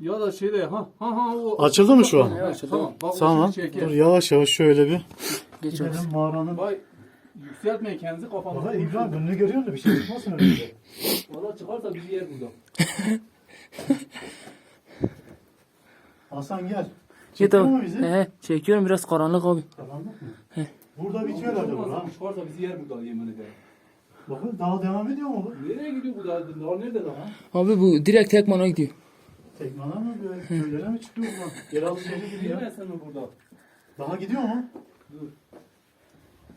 Ya da şeyde ha ha ha o. Açıldı mı şu an? Evet, tamam. Bak, o Tamam. çeker. Dur yavaş yavaş şöyle bir. Geç abi. Gidelim mağaranın. Vay yükseltmeyin kendinizi kafanızı. Valla İbrahim önünü görüyor musun? Bir şey çıkmasın önünde. Valla çıkarsa bizi yer burada. Hasan gel. Git Çekiyor mu bizi? He, çekiyorum biraz karanlık abi. Karanlık mı? Burada bitiyor herhalde bu ha. Çıkarsa bizi yer burada yemin ederim. Bakın daha devam ediyor mu bu? Nereye gidiyor bu daha? Daha nerede daha? Abi bu direkt Tekman'a gidiyor. Tekmana mı böyle köylere mi çıkıyor buradan? Yeraltı şehri gibi ya. Yemezsen mi burada? Daha gidiyor mu? Dur.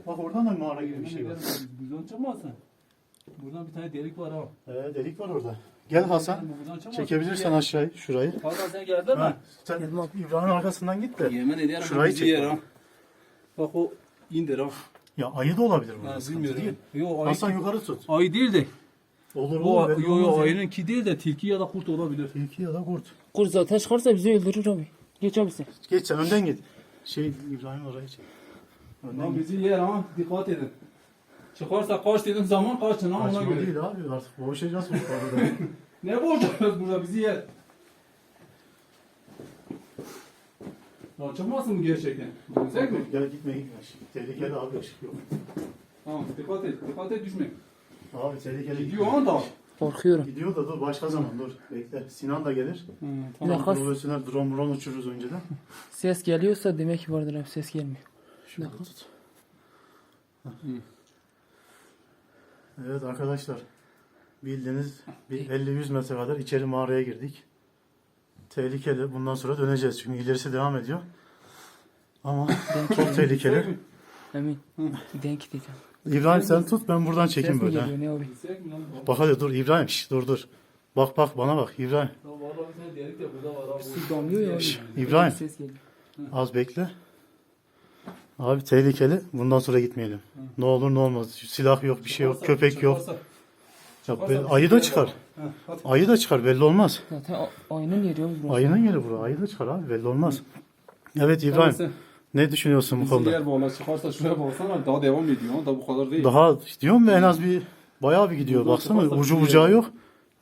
Bak oradan da mağara gibi bir şey var. buradan çıkmazsın. Buradan bir tane delik var ha. Ee, delik var orada. Gel Hasan. Çekebilirsen aşağıyı, şurayı. Hasan sen geldin mi? Ha, sen İbrahim'in arkasından git de. Yemin ederim Şurayı çek yer bak. ha. Bak o indir ha. Ya ayı da olabilir burada. Sıkıntı bilmiyorum. değil. Yo ayı, Hasan yukarı tut. ayı değil de. Olur olur. belli yo yo olmaz ya. ayının ki değil de tilki ya da kurt olabilir. Tilki ya da kurt. Kurt zaten çıkarsa bizi öldürür abi. Geç abi sen. Geç sen önden git. Şey İbrahim orayı çek. Önden Lan git. bizi yer ha dikkat edin. Çıkarsa kaç dediğin zaman kaçın ha ona Kaçma göre. değil abi artık boğuşacağız bu arada. Ne borcumuz burada bizi yer. Lan çıkmasın mı gerçekten? Dönsek mi? Gel gitme gitme. Tehlikeli abi ışık yok. Tamam dikkat et. Dikkat et düşme. Abi tehlikeli Gidiyor ha da. Korkuyorum. Gidiyor da dur başka zaman dur. Bekle. Sinan da gelir. Hı, Bir tamam. dakika. Profesyonel drone drone uçururuz önceden. Ses geliyorsa demek ki vardır abi. Ses gelmiyor. Şurada tut. Heh. Evet arkadaşlar. Bildiğiniz bir 50-100 metre kadar içeri mağaraya girdik. Tehlikeli. Bundan sonra döneceğiz. Çünkü ilerisi devam ediyor. Ama çok tehlikeli. Emin. Denk diyeceğim. İbrahim sen tut ben buradan Ses çekeyim mi böyle. geliyor ne abi? Gitsek mi lan? Bak hadi dur İbrahim şş, dur dur. Bak bak bana bak İbrahim. Lan vallahi bir tane delik de burada var abi. Su damlıyor ya abi. İbrahim Ses geliyor. az bekle. Abi tehlikeli. Bundan sonra gitmeyelim. Ne olur ne olmaz. Silah yok bir şey yok. Çıkarsa- Köpek yok. çıkarsa- Ya be- ayı da yer çıkar. hadi. Ayı da çıkar belli olmaz. Zaten a- ayının yeri burası. Ayının yeri bura. Ayı da çıkar abi belli olmaz. Evet İbrahim sen- ne düşünüyorsun bu Bizi konuda? yer valla çıkarsa şuraya baksana daha devam ediyor ama da bu kadar değil. Daha diyorum ya en az bir bayağı bir gidiyor. Buradan Baksana ucu bizi bucağı yer. yok.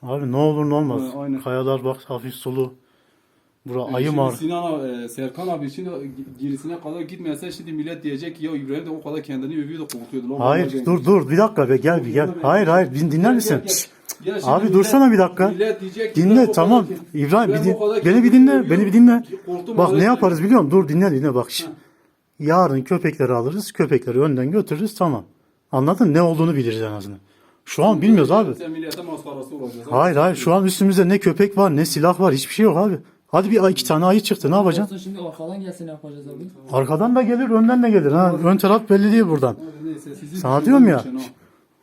Abi ne olur ne olmaz. Evet, aynen. Kayalar bak hafif sulu. Bura Yani ayı şimdi mağar. Sinan abi, e, Serkan abi şimdi gerisine kadar gitmese şimdi millet diyecek ki ya İbrahim de o kadar kendini övüyor da korkuyordu. Lan Hayır dur dur bir dakika be gel bir gel. Hayır hayır din- dinler misin? gel. Ya şimdi Abi millet- dursana bir dakika. millet diyecek ki, Dinle, tamam. kadar- İbrahim, ben bir din- kadar beni bir dinle, beni bir dinle. korktum Bak ne öyle. yaparız biliyor musun? Dur dinle dinle bak. şş. Yarın köpekleri alırız. Köpekleri önden götürürüz tamam. Anladın? Ne olduğunu biliriz en azından. Şu an bilmiyoruz abi. Sen millete maskarası olacağız. Hayır hayır şu an üstümüzde ne köpek var ne silah var hiçbir şey yok abi. Hadi bir iki tane ayı çıktı ne yapacaksın? Olsun şimdi arkadan gelse ne yapacağız abi? Arkadan da gelir önden de gelir. Ha. Ön taraf belli değil buradan. Hadi neyse, Sana diyorum ya. için.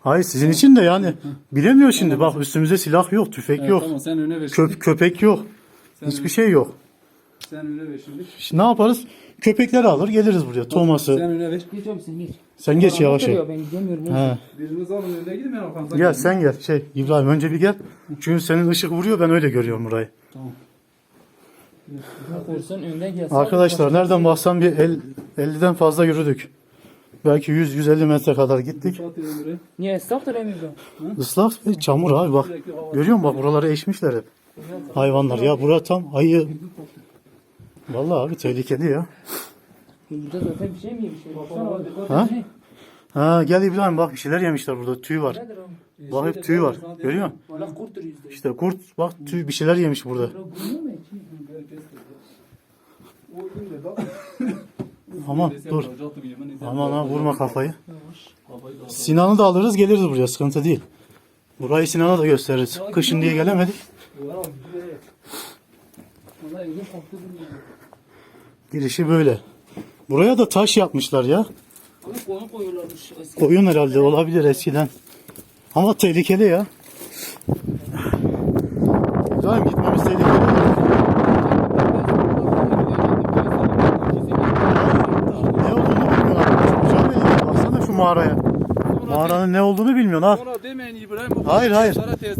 Hayır sizin için de yani bilemiyor şimdi bak üstümüzde silah yok tüfek Evet, yok Tamam sen öne ver şimdi. köp köpek yok Sen hiçbir öne- şey yok. Sen öne ver şimdi. Şimdi ne yaparız? Köpekleri alır geliriz buraya. Sen Thomas'ı. öne ver. Geç abi sen geç. Sen geç yavaş yavaş. Ben gidemiyorum. He. Biriniz alın önüne gidin ben arkanızdan Gel sen gel. Şey İbrahim önce bir gel. Çünkü senin ışık vuruyor ben öyle görüyorum burayı. Tamam. Korsan önden gelse. Arkadaşlar nereden baksan bir el, 50'den fazla yürüdük. Belki 100-150 metre kadar gittik. Niye esnaftır emin abi? Islak ve çamur abi bak. Görüyor musun bak buraları eşmişler hep. Hayvanlar ya bura tam ayı. Vallahi abi tehlikeli ya. Burada zaten bir şey mi yemiş? Ha? Ha gel İbrahim bak bir şeyler yemişler burada tüy var. Bak hep tüy var. Görüyor musun? İşte kurt bak tüy bir şeyler yemiş burada. Aman dur. Aman ha vurma kafayı. Sinan'ı da alırız geliriz buraya sıkıntı değil. Burayı Sinan'a da gösteririz. Kışın diye gelemedik. Girişi böyle. Buraya da taş yapmışlar ya. Koyun herhalde olabilir eskiden. Ama tehlikeli ya. İbrahim gitmemiz tehlikeli. Ne olduğunu bilmiyorlar. Çocuğa belli. Baksana şu mağaraya. Mağaranın ne olduğunu bilmiyorsun ha. Sonra demeyin İbrahim. bu Hayır hayır.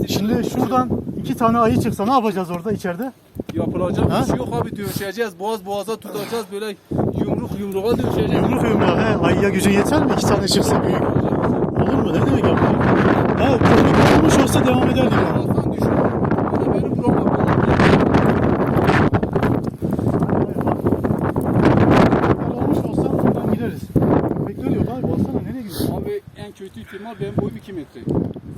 Şimdi şuradan iki tane ayı çıksa ne yapacağız orada içeride? Yapılacak Ha? bir şey yok abi dövüşeceğiz. Boğaz boğaza tutacağız böyle yumruk yumruğa dövüşeceğiz. Yumruk yumruğa he. Ayıya gücün yeter mi? İki tane çıksa büyük. Olur mu? Ne demek yapalım? Ha köpek olmuş olsa devam ederdik ama. Hasan düşün. Benim buram ihtimal benim boyum 2 metre.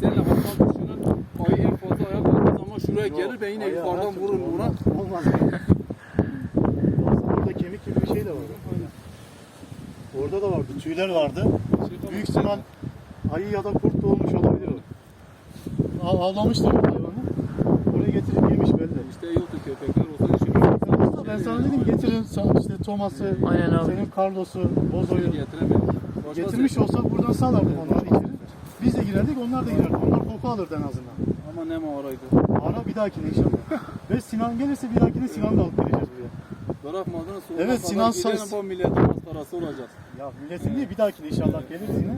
Senle Hasan düşünün ayı en fazla ayak attığı zaman şuraya gelir ben yine yukarıdan vururum buna. Olmaz. Baksana Orada kemik gibi bir şey de var. Orada da vardı. Tüyler vardı. Büyük ihtimal ayı ya da kurt doğmuş olabilir o. Av, avlamışlar o hayvanı. Oraya getirip yemiş belli. İşte yoktu köpekler olsa şimdi Ben sana dedim getirin işte Thomas'ı, senin Carlos'u, Bozo'yu. getiremedik. Getirmiş olsak buradan salardık onları içeri. Biz de girerdik, onlar da girerdi. Onlar koku alırdı en azından. Ama ne mağaraydı. Ara bir dahakine inşallah. Ve Sinan gelirse bir dahakine Sinan da alıp geleceğiz buraya. Bırakmadın sonra Evet, Sinan Saz- bu milletin maskarası olacağız. Ya milletin değil bir dahakine inşallah geliriz yine.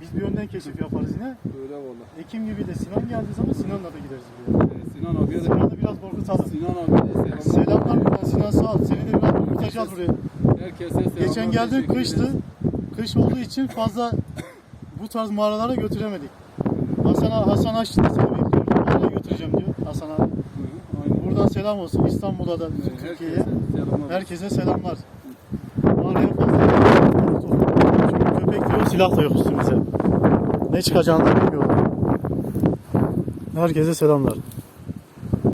Biz bir önden keşif yaparız yine. Böyle valla. Ekim gibi de Sinan geldiği zaman Sinan'la da gideriz buraya. Ee, Sinan abiye de Sinan'ı biraz korkutalım. Sinan abiye de selamlar. Selamlar buradan Sinan sağ ol. Seni de biraz korkutacağız buraya. Herkese selamlar. Geçen teşekkür kıştı. Kış olduğu için fazla bu tarz mağaralara götüremedik. Hasan, Hasan Aşçı da seni bekliyor. Mağaraya götüreceğim diyor Hasan abi. Buradan selam olsun İstanbul'a da Türkiye'ye. Herkese selamlar. Herkese selamlar. Mağaraya fazla Çünkü köpek diyor silah da yok üstümüze. Ne çıkacağını da bilmiyorum. Herkese selamlar.